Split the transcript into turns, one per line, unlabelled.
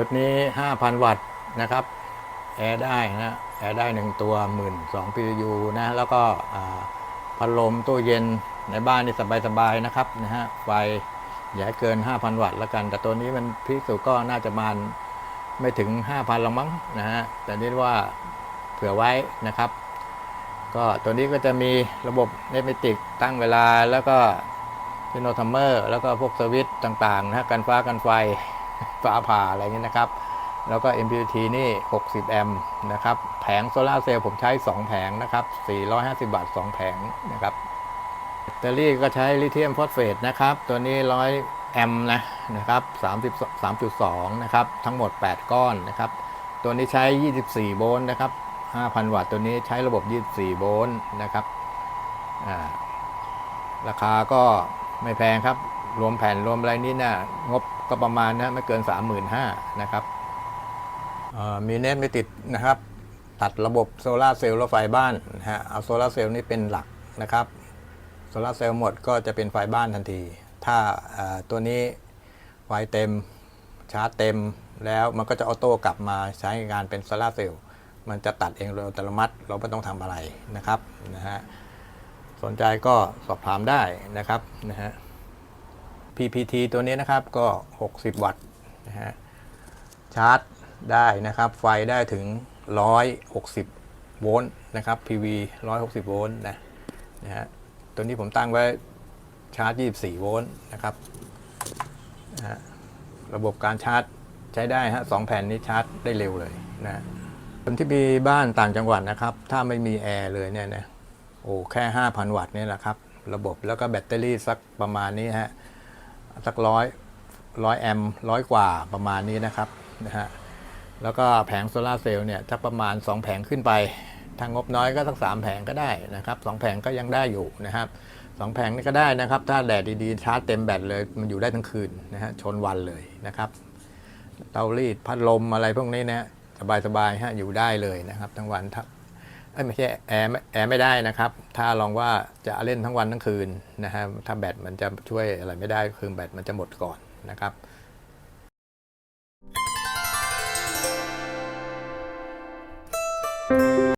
ชุดนี้ 5,000 วัตต์นะครับแอร์ได้นะแอร์ได้หนึ่งตัว 1 2 0 0 PU นะ แล้วก็พัดลมตู้เย็นในบ้านนี่สบายๆนะครับนะฮะไฟอย่าให้เกิน 5,000 วัตต์แล้วกัน แต่ตัวนี้มันพิสูจน์ก็น่าจะมาไม่ถึง 5,000หรอกมั้งนะฮะแต่นี่ว่าเผื่อไว้นะครับ ก็ตัวนี้ก็จะมีระบบเนตเมติกตั้งเวลาแล้วก็พิโนทัมเมอร์ แล้วก็พวกสวิตต่างๆนะฮะกันฟ้ากันไฟ ฟ้าผ่าอะไรอย่างนี้นะครับ แล้วก็ MPPT นี่ 60 แอมป์นะครับ แผงโซลาเซลล์ผมใช้ 2 แผงนะครับ 450 บาท 2 แผงนะครับแบตเตอรี่ก็ใช้ลิเธียมฟอสเฟตนะครับ ตัวนี้ 100 แอมป์นะนะครับ33.2 นะครับ ทั้งหมด 8 ก้อนนะครับ ตัวนี้ใช้ 24 โวลต์นะครับ 5,000 วัตต์ตัวนี้ใช้ระบบ 24 โวลต์นะครับอ่าราคาก็ไม่แพงครับ รวมแผ่นรวมอะไรนี่นะงบ ก็ประมาณนะไม่เกิน 35,000นะครับมีเน็ตไม่ติดนะครับ ตัดระบบโซลาเซลล์และไฟบ้านนะฮะเอาโซลาเซลล์นี่เป็นหลักนะครับโซลาเซลล์หมดก็จะเป็นไฟบ้านทันที ถ้าตัวนี้ไฟเต็มชาร์จเต็มแล้วมันก็จะออโต้กลับมาใช้งานเป็นโซลาเซลล์มันจะตัดเองโดยอัตโนมัติเราไม่ต้องทำอะไรนะครับนะฮะสนใจก็สอบถามได้นะครับนะฮะ PPT ตัวนี้นะครับก็ 60 วัตต์นะฮะชาร์จได้นะครับ ไฟได้ถึง 160 โวลต์นะครับ PV 160 โวลต์นะนะฮะตัวนี้ผมตั้งไว้ชาร์จ 24 โวลต์นะครับนะฮะระบบการชาร์จใช้ได้ฮะสองแผ่นนี้ชาร์จได้เร็วเลยนะฮะคนที่มีบ้านต่างจังหวัดนะครับ ถ้าไม่มีแอร์เลยเนี่ยนะโอ้แค่ 5,000 วัตต์เนี่ยแหละครับ ระบบแล้วก็แบตเตอรี่สักประมาณนี้ฮะ สักร้อยร้อยแอมป์ร้อยกว่าประมาณนี้นะครับนะฮะแล้วก็แผงโซลาเซลล์เนี่ยถ้าประมาณ 2 แผงขึ้นไปทางงบน้อยก็สัก 3 แผงก็ได้นะครับสองแผงก็ยังได้อยู่นะครับสองแผงนี่ก็ได้นะครับ ถ้าแดดดีๆชาร์จเต็มแบตเลยมันอยู่ได้ทั้งคืนนะฮะชนวันเลยนะครับเตารีดพัดลมอะไรพวกนี้นะสบายๆฮะอยู่ได้เลยนะครับ ทั้งวันถ้า ไม่ใช่แอร์ไม่แอร์ไม่ได้นะครับ ถ้าลองว่าจะเล่นทั้งวันทั้งคืนนะฮะถ้าแบตมันจะช่วยอะไรไม่ได้คือแบตมันจะหมดก่อนนะครับ